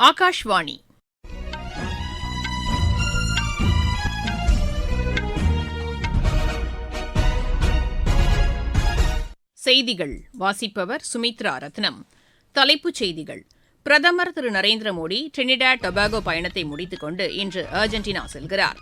ஆகாஷ்வாணி. செய்திகள். வாசிப்பவர் சுமித்ரா ரத்னம். தலைப்புச் செய்திகள். பிரதமர் திரு நரேந்திர மோடி டிரினிடாட் டொபாகோ பயணத்தை முடித்துக்கொண்டு இன்று அர்ஜென்டினா செல்கிறார்.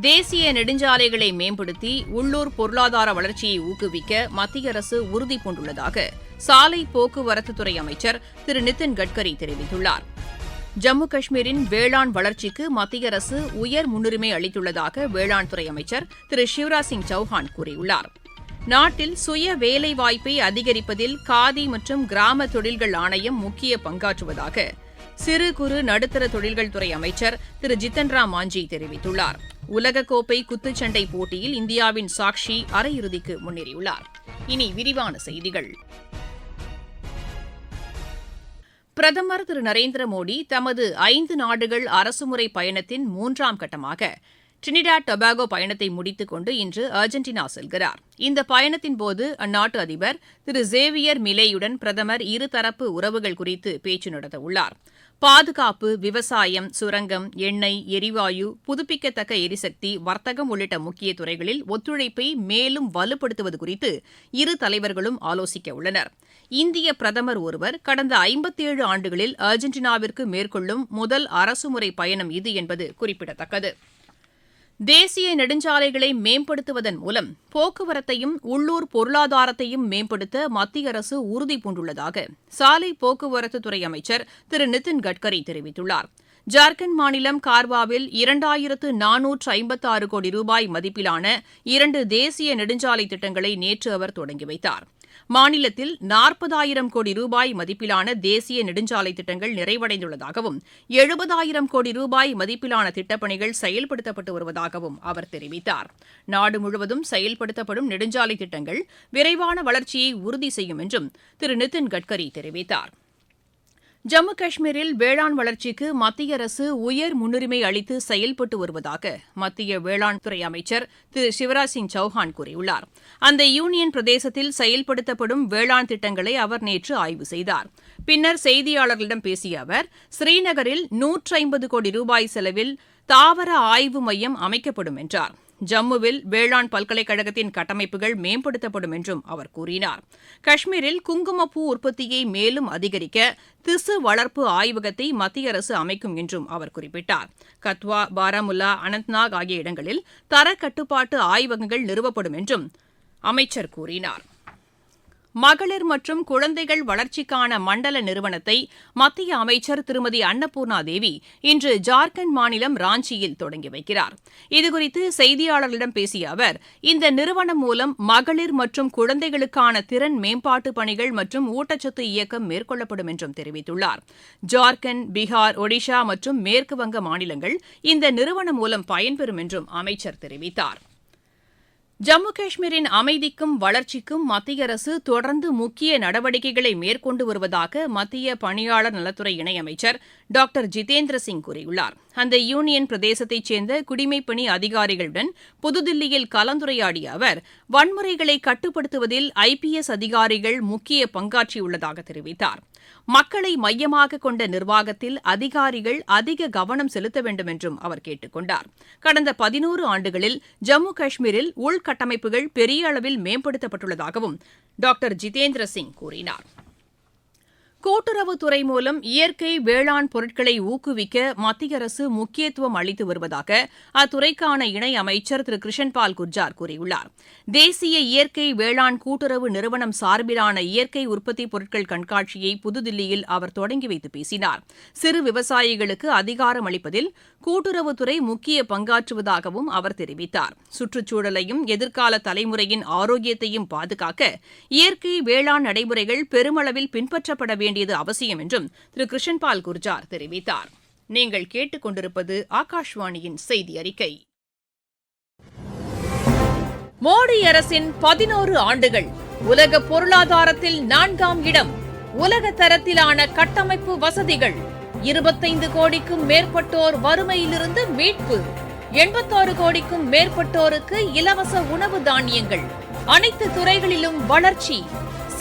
தேசிய நெடுஞ்சாலைகளை மேம்படுத்தி உள்ளூர் பொருளாதார வளர்ச்சியை ஊக்குவிக்க மத்திய அரசு உறுதி பூண்டுள்ளதாக சாலை போக்குவரத்துத்துறை அமைச்சர் திரு நிதின் கட்கரி தெரிவித்துள்ளார். ஜம்மு காஷ்மீரின் வேளாண் வளர்ச்சிக்கு மத்திய அரசு உயர் முன்னுரிமை அளித்துள்ளதாக வேளாண் துறை அமைச்சர் திரு சிவராஜ் சிங் சௌஹான் கூறியுள்ளார். நாட்டில் சுய வேலைவாய்ப்பை அதிகரிப்பதில் காதி மற்றும் கிராம தொழில்கள் ஆணையம் முக்கிய பங்காற்றுவதாக சிறு குறு நடுத்தர தொழில்கள் துறை அமைச்சர் திரு ஜித்தன் ராம் மாஞ்சி தெரிவித்துள்ளார். உலகக்கோப்பை குத்துச்சண்டை போட்டியில் இந்தியாவின் சாக்ஷி அரையிறுதிக்கு முன்னேறியுள்ளார். இனி விரிவான செய்திகள். பிரதமர் திரு நரேந்திர மோடி தமது ஐந்து நாடுகள் அரசுமுறை பயணத்தின் மூன்றாம் கட்டமாக டிரினிடாட் டொபாகோ பயணத்தை முடித்துக் கொண்டு இன்று அர்ஜென்டினா செல்கிறார். இந்த பயணத்தின்போது அந்நாட்டு அதிபர் திரு சேவியர் மிலேயுடன் பிரதமர் இருதரப்பு உறவுகள் குறித்து பேச்சு நடத்தவுள்ளார். பாதுகாப்பு விவசாயம் சுரங்கம் எண்ணெய் எரிவாயு புதுப்பிக்கத்தக்க எரிசக்தி வர்த்தகம் உள்ளிட்ட முக்கிய துறைகளில் ஒத்துழைப்பை மேலும் வலுப்படுத்துவது குறித்து இரு தலைவர்களும் ஆலோசிக்க உள்ளனர் இந்திய பிரதமர் ஒருவர் கடந்த ஐம்பத்தேழு ஆண்டுகளில் அர்ஜென்டினாவிற்கு மேற்கொள்ளும் முதல் அரசுமுறை பயணம் இது என்பது குறிப்பிடத்தக்கது. தேசிய நெடுஞ்சாலைகளை மேம்படுத்துவதன் மூலம் போக்குவரத்தையும் உள்ளூர் பொருளாதாரத்தையும் மேம்படுத்த மத்திய அரசு உறுதி பூண்டுள்ளதாக சாலை போக்குவரத்துத்துறை அமைச்சர் திரு. நிதின் கட்கரி தெரிவித்துள்ளார். ஜார்க்கண்ட் மாநிலம் கார்வாவில் இரண்டாயிரத்து நானூற்று ஐம்பத்தாறு கோடி ரூபாய் மதிப்பிலான இரண்டு தேசிய நெடுஞ்சாலை திட்டங்களை நேற்று அவர் தொடங்கி வைத்தார். மாநிலத்தில் நாற்பதாயிரம் கோடி ரூபாய் மதிப்பிலான தேசிய நெடுஞ்சாலை திட்டங்கள் நிறைவடைந்துள்ளதாகவும் எழுபதாயிரம் கோடி ரூபாய் மதிப்பிலான திட்டப்பணிகள் செயல்படுத்தப்பட்டு வருவதாகவும் அவர் தெரிவித்தார். நாடு முழுவதும் செயல்படுத்தப்படும் நெடுஞ்சாலை திட்டங்கள் விரைவான வளர்ச்சியை உறுதி செய்யும் என்றும் திரு. நிதின் கட்கரி தெரிவித்தார். ஜம்மு காஷ்மீரில் வேளாண் வளர்ச்சிக்கு மத்திய அரசு உயர் முன்னுரிமை அளித்து செயல்பட்டு வருவதாக மத்திய வேளாண் துறை அமைச்சர் திரு சிவராஜ் சிங் சௌஹான் கூறியுள்ளார். அந்த யூனியன் பிரதேசத்தில் செயல்படுத்தப்படும் வேளாண் திட்டங்களை அவர் நேற்று ஆய்வு செய்தார். பின்னர் செய்தியாளர்களிடம் பேசிய அவர் ஸ்ரீநகரில் நூற்றி ஐம்பது கோடி ரூபாய் செலவில் தாவர ஆய்வு மையம் அமைக்கப்படும் என்றார். ஜம்முவில் வேளாண் பல்கலைக்கழகத்தின் கட்டமைப்புகள் மேம்படுத்தப்படும் என்றும் அவர் கூறினார். காஷ்மீரில் குங்குமப்பூ உற்பத்தியை மேலும் அதிகரிக்க திசு வளர்ப்பு ஆய்வகத்தை மத்திய அரசு அமைக்கும் என்றும் அவர் குறிப்பிட்டார். கத்வா பாராமுல்லா அனந்த்நாக் ஆகிய இடங்களில் தரக்கட்டுப்பாட்டு ஆய்வகங்கள் நிறுவப்படும் என்றும் அமைச்சர் கூறினார். மகளிர் மற்றும் குழந்தைகள் வளர்ச்சிக்கான மண்டல நிறுவனத்தை மத்திய அமைச்சர் திருமதி அன்னபூர்ணா தேவி இன்று ஜார்க்கண்ட் மாநிலம் ராஞ்சியில் தொடங்கி வைக்கிறார். இதுகுறித்து செய்தியாளர்களிடம் பேசிய அவர் இந்த நிறுவனம் மூலம் மகளிர் மற்றும் குழந்தைகளுக்கான திறன் மேம்பாட்டு பணிகள் மற்றும் ஊட்டச்சத்து இயக்கம் மேற்கொள்ளப்படும் என்றும் தெரிவித்துள்ளார். ஜார்க்கண்ட் பீகார் ஒடிஷா மற்றும் மேற்குவங்க மாநிலங்கள் இந்த நிறுவனம் மூலம் பயன்பெறும் என்றும் அமைச்சர் தெரிவித்தார். ஜம்மு காஷ்மீரின் அமைதிக்கும் வளர்ச்சிக்கும் மத்திய அரசு தொடர்ந்து முக்கிய நடவடிக்கைகளை மேற்கொண்டு வருவதாக மத்திய பணியாளர் நலத்துறை இணையமைச்சர் டாக்டர் ஜிதேந்திர சிங் கூறியுள்ளார். அந்த யூனியன் பிரதேசத்தைச் சேர்ந்த குடிமைப்பணி அதிகாரிகளுடன் புதுதில்லியில் கலந்துரையாடிய அவர் வன்முறைகளை கட்டுப்படுத்துவதில் ஐபிஎஸ் அதிகாரிகள் முக்கிய பங்காற்றியுள்ளதாக தெரிவித்தார். மக்களை மையமாக கொண்ட நிர்வாகத்தில் அதிகாரிகள் அதிக கவனம் செலுத்த வேண்டும் என்றும் அவர் கேட்டுக் கொண்டார் கடந்த பதினோரு ஆண்டுகளில் ஜம்மு காஷ்மீரில் உள்கட்டமைப்புகள் பெரிய அளவில் மேம்படுத்தப்பட்டுள்ளதாகவும் டாக்டர் ஜிதேந்திர சிங் கூறினார். கூட்டுறவுத்துறை மூலம் இயற்கை வேளாண் பொருட்களை ஊக்குவிக்க மத்திய அரசு முக்கியத்துவம் அளித்து வருவதாக அத்துறைக்கான இணை அமைச்சர் திரு. கிருஷன்பால் குர்ஜார் கூறியுள்ளார். தேசிய இயற்கை வேளாண் கூட்டுறவு நிறுவனம் சார்பிலான இயற்கை உற்பத்தி பொருட்கள் கண்காட்சியை புதுதில்லியில் அவர் தொடங்கி வைத்து பேசினார். சிறு விவசாயிகளுக்கு அதிகாரம் அளிப்பதில் கூட்டுறவுத்துறை முக்கிய பங்காற்றுவதாகவும் அவர் தெரிவித்தார். சுற்றுச்சூழலையும் எதிர்கால தலைமுறையின் ஆரோக்கியத்தையும் பாதுகாக்க இயற்கை வேளாண் நடைமுறைகள் பெருமளவில் பின்பற்றப்பட வேண்டியது அவசியம் என்றும் திரு. கிருஷன்பால் குர்ஜார் தெரிவித்தார். நீங்கள் கேட்டுக்கொண்டிருப்பது ஆகாஷ்வாணியின் செய்தி அறிக்கை மோடி அரசின் பதினோரு ஆண்டுகள் உலக பொருளாதாரத்தில் நான்காம் இடம் உலக தரத்திலான கட்டமைப்பு வசதிகள் இருபத்தைந்து கோடிக்கும் மேற்பட்டோர் வறுமையிலிருந்து மீட்பு எண்பத்தாறு கோடிக்கும் மேற்பட்டோருக்கு இலவச உணவு தானியங்கள் அனைத்து துறைகளிலும் வளர்ச்சி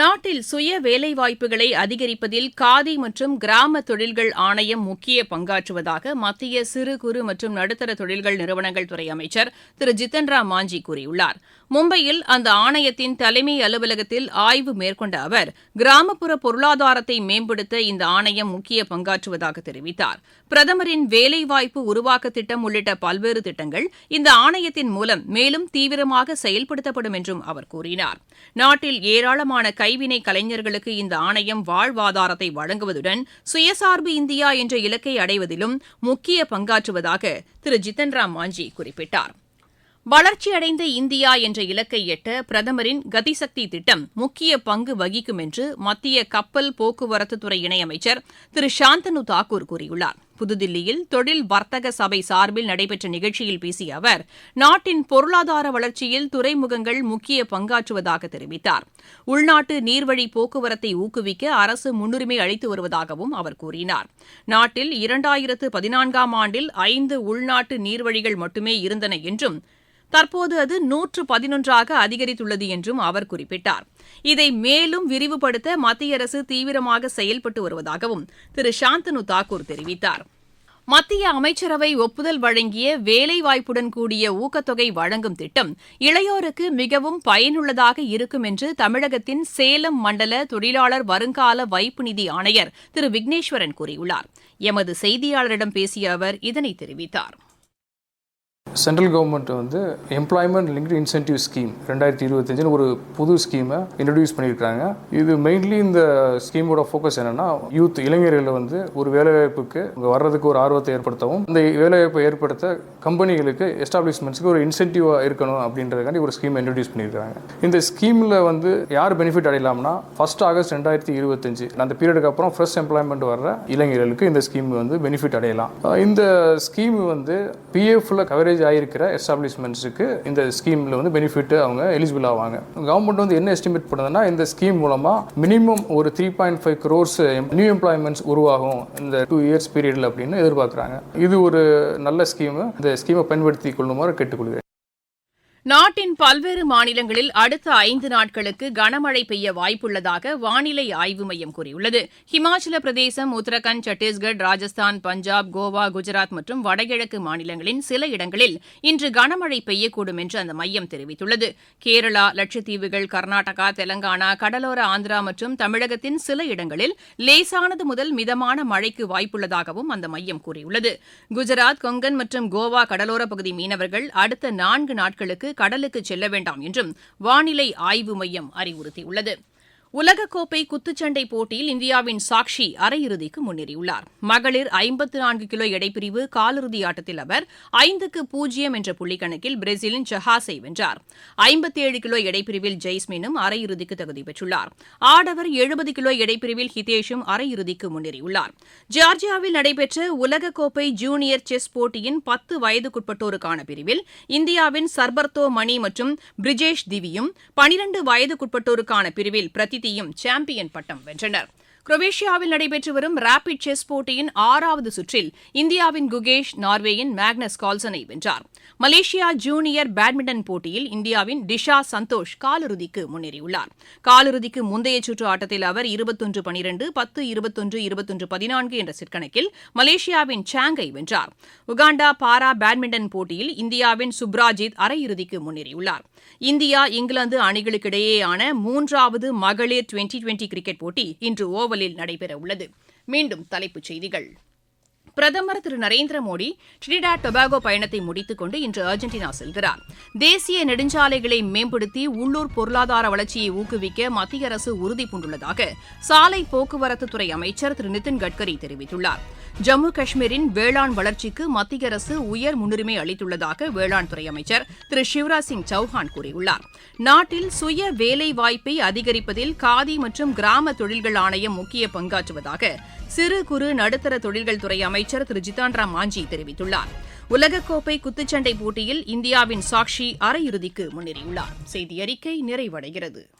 நாட்டில் சுய வேலைவாய்ப்புகளை அதிகரிப்பதில் காதி மற்றும் கிராம தொழில்கள் ஆணையம் முக்கிய பங்காற்றுவதாக மத்திய சிறு குறு மற்றும் நடுத்தர தொழில்கள் நிறுவனங்கள் துறை அமைச்சர் திரு. ஜித்தன் மாஞ்சி கூறியுள்ளார். மும்பையில் அந்த ஆணையத்தின் தலைமை அலுவலகத்தில் ஆய்வு மேற்கொண்ட அவர் கிராமப்புற பொருளாதாரத்தை மேம்படுத்த இந்த ஆணையம் முக்கிய பங்காற்றுவதாக தெரிவித்தார். பிரதமரின் வேலைவாய்ப்பு உருவாக்க திட்டம் உள்ளிட்ட பல்வேறு திட்டங்கள் இந்த ஆணையத்தின் மூலம் மேலும் தீவிரமாக செயல்படுத்தப்படும் என்றும் அவர் கூறினார். நாட்டில் ஏராளமான கைவினை கலைஞர்களுக்கு இந்த ஆணையம் வாழ்வாதாரத்தை வழங்குவதுடன் சுயசார்பு இந்தியா என்ற இலக்கை அடைவதிலும் முக்கிய பங்காற்றுவதாக திரு. ஜித்தன் ராம் மாஞ்சி குறிப்பிட்டார். வளர்ச்சியடைந்த இந்தியா என்ற இலக்கை எட்ட பிரதமரின் கதிசக்தி திட்டம் முக்கிய பங்கு வகிக்கும் என்று மத்திய கப்பல் போக்குவரத்துத்துறை இணையமைச்சர் திரு சாந்தனு தாக்கூர் கூறியுள்ளார். புதுதில்லியில் தொழில் வர்த்தக சபை சார்பில் நடைபெற்ற நிகழ்ச்சியில் பேசிய அவர் நாட்டின் பொருளாதார வளர்ச்சியில் துறைமுகங்கள் முக்கிய பங்காற்றுவதாக தெரிவித்தார். உள்நாட்டு நீர்வழி போக்குவரத்தை ஊக்குவிக்க அரசு முன்னுரிமை அளித்து வருவதாகவும் அவர் கூறினார். நாட்டில் இரண்டாயிரத்து பதினான்காம் ஆண்டில் ஐந்து உள்நாட்டு நீர்வழிகள் மட்டுமே இருந்தன என்றும் தற்போது அது நூற்று பதினொன்றாக அதிகரித்துள்ளது என்றும் அவர் குறிப்பிட்டார். இதை மேலும் விரிவுபடுத்த மத்திய அரசு தீவிரமாக செயல்பட்டு வருவதாகவும் திரு சாந்தனு தாக்கூர் தெரிவித்தார். மத்திய அமைச்சரவை ஒப்புதல் வழங்கிய வேலைவாய்ப்புடன் கூடிய ஊக்கத்தொகை வழங்கும் திட்டம் இளையோருக்கு மிகவும் பயனுள்ளதாக இருக்கும் என்று தமிழகத்தின் சேலம் மண்டல தொழிலாளர் வருங்கால வைப்பு நிதி ஆணையர் திரு விக்னேஸ்வரன் கூறியுள்ளார். எமது செய்தியாளரிடம் பேசிய அவர் இதனை தெரிவித்தார். சென்ட்ரல் கவர்மெண்ட் வந்து எம்ப்ளாய்மெண்ட் லிங்க்டு இன்சென்டிவ் ஸ்கீம் ரெண்டாயிரத்தி இருபத்தஞ்சுன்னு ஒரு புது ஸ்கீமை இன்ட்ரடியூஸ் பண்ணியிருக்காங்க இது மெயின்லி இந்த ஸ்கீமோட ஃபோக்கஸ் என்னென்னா யூத் இளைஞர்களை வந்து ஒரு வேலைவாய்ப்புக்கு இங்கே வர்றதுக்கு ஒரு ஆர்வத்தை ஏற்படுத்தவும் இந்த வேலைவாய்ப்பை ஏற்படுத்த கம்பெனிகளுக்கு எஸ்டாப்ளிஷ்மெண்ட்ஸ்க்கு ஒரு இன்சென்டிவாக இருக்கணும் அப்படின்றதுக்காண்டி ஒரு ஸ்கீம் இன்ட்ரடியூஸ் பண்ணியிருக்காங்க இந்த ஸ்கீமில் வந்து யார் பெனிஃபிட் அடையலாம்னா ஃபர்ஸ்ட் ஆகஸ்ட் ரெண்டாயிரத்தி இருபத்தஞ்சு அந்த பீரியடுக்கு அப்புறம் ஃப்ரெஷ் எம்ப்ளாய்மெண்ட் வர்ற இளைஞர்களுக்கு இந்த ஸ்கீம் வந்து பெனிஃபிட் அடையலாம். இந்த ஸ்கீம் வந்து பிஎஃப்ல கவரேஜ் ஆகிருக்கிற எஸ்டாப்ளிஷ்மெண்ட்ஸுக்கு இந்த ஸ்கீமில் வந்து பெனிஃபிட் அவங்க எலிஜிபிள் ஆவாங்க. கவர்மெண்ட் வந்து என்ன எஸ்டிமேட் பண்ணுதுன்னா இந்த ஸ்கீம் மூலமாக மினிமம் ஒரு three point five crores new employments உருவாகும் இந்த டூ இயர்ஸ் பீரியடில் அப்படின்னு எதிர்பார்க்குறாங்க. இது ஒரு நல்ல ஸ்கீமு இந்த ஸ்கீமை பயன்படுத்தி கொள்ளுமாறு கேட்டுக்கொள்கிறேன். நாட்டின் பல்வேறு மாநிலங்களில் அடுத்த ஐந்து நாட்களுக்கு கனமழை பெய்ய வாய்ப்புள்ளதாக வானிலை ஆய்வு மையம் கூறியுள்ளது. ஹிமாச்சல பிரதேசம் உத்தரகாண்ட் சத்தீஸ்கர் ராஜஸ்தான் பஞ்சாப் கோவா குஜராத் மற்றும் வடகிழக்கு மாநிலங்களின் சில இடங்களில் இன்று கனமழை பெய்யக்கூடும் என்று அந்த மையம் தெரிவித்துள்ளது. கேரளா லட்சத்தீவுகள் கர்நாடகா தெலங்கானா கடலோர ஆந்திரா மற்றும் தமிழகத்தின் சில இடங்களில் லேசானது முதல் மிதமான மழைக்கு வாய்ப்புள்ளதாகவும் அந்த மையம் கூறியுள்ளது. குஜராத் கொங்கன் மற்றும் கோவா கடலோர பகுதி மீனவர்கள் அடுத்த நான்கு நாட்களுக்கு கடலுக்கு செல்ல வேண்டாம் என்றும் வானிலை ஆய்வு மையம் அறிவுறுத்தியுள்ளது. உலகக்கோப்பை குத்துச்சண்டை போட்டியில் இந்தியாவின் சாக்ஷி அரையிறுதிக்கு முன்னேறியுள்ளார். மகளிர் ஐம்பத்து நான்கு கிலோ எடைப்பிரிவு காலிறுதி ஆட்டத்தில் அவர் ஐந்துக்கு பூஜ்ஜியம் என்ற புள்ளிக்கணக்கில் பிரேசிலின் ஜஹாஸை வென்றார். ஐம்பத்தேழு கிலோ எடைப்பிரிவில் ஜெய்ஸ்மினும் அரையிறுதிக்கு தகுதி பெற்றுள்ளார். ஆடவர் எழுபது கிலோ எடைப்பிரிவில் ஹிதேஷும் அரையிறுதிக்கு முன்னேறியுள்ளார். ஜார்ஜியாவில் நடைபெற்ற உலகக்கோப்பை ஜூனியர் செஸ் போட்டியின் பத்து வயதுக்குட்பட்டோருக்கான பிரிவில் இந்தியாவின் சர்பர்தோ மணி மற்றும் பிரிஜேஷ் திவியும் பனிரண்டு வயதுக்குட்பட்டோருக்கான பிரிவில் பிரதி பிரதிதியும் சாம்பியன் பட்டம் வென்றனர் குரோவேஷியாவில் நடைபெற்று வரும் ரேபிட் செஸ் போட்டியின் ஆறாவது சுற்றில் இந்தியாவின் குகேஷ் நார்வேயின் மேக்னஸ் கால்சனை வென்றார். மலேசியா ஜூனியர் பேட்மிண்டன் போட்டியில் இந்தியாவின் டிஷா சந்தோஷ் காலிறுதிக்கு முன்னேறியுள்ளார். காலிறுதிக்கு முந்தைய சுற்று ஆட்டத்தில் அவர் இருபத்தொன்று பனிரெண்டு பத்து இருபத்தொன்று இருபத்தொன்று பதினான்கு என்ற சிற்கணக்கில் மலேசியாவின் சாங்கை வென்றார். உகாண்டா பாரா பேட்மிண்டன் போட்டியில் இந்தியாவின் சுப்ராஜித் அரையிறுதிக்கு முன்னேறியுள்ளார். இந்தியா இங்கிலாந்து அணிகளுக்கிடையேயான மூன்றாவது மகளிர் டுவெண்டி டுவெண்டி கிரிக்கெட் போட்டி இன்று ஓவலில் நடைபெறவுள்ளது. மீண்டும் தலைப்புச் செய்திகள். பிரதமர் திரு நரேந்திர மோடி டிரிடாட் டொபாகோ பயணத்தை முடித்துக் கொண்டு இன்று அர்ஜென்டினா செல்கிறார். தேசிய நெடுஞ்சாலைகளை மேம்படுத்தி உள்ளூர் பொருளாதார வளர்ச்சியை ஊக்குவிக்க மத்திய அரசு உறுதி பூண்டுள்ளதாக சாலை போக்குவரத்துத்துறை அமைச்சர் திரு நிதின் கட்கரி தெரிவித்துள்ளார். ஜம்மு காஷ்மீரின் வேளாண் வளர்ச்சிக்கு மத்திய அரசு உயர் முன்னுரிமை அளித்துள்ளதாக வேளாண் துறை அமைச்சர் திரு சிவராஜ் சிங் சௌஹான் கூறியுள்ளார். நாட்டில் சுய வேலை வாய்ப்பை அதிகரிப்பதில் காதி மற்றும் கிராம தொழில்கள் ஆணையம் முக்கிய பங்காற்றுவதாக சிறு குறு நடுத்தர தொழில்கள் துறை அமைச்சர் திரு ஜிதான்ராம் மாஞ்சி தெரிவித்துள்ளார். உலகக்கோப்பை குத்துச்சண்டை போட்டியில் இந்தியாவின் சாக்ஷி அரையிறுதிக்கு முன்னேறியுள்ளார். செய்தி அறிக்கை நிறைவடைகிறது.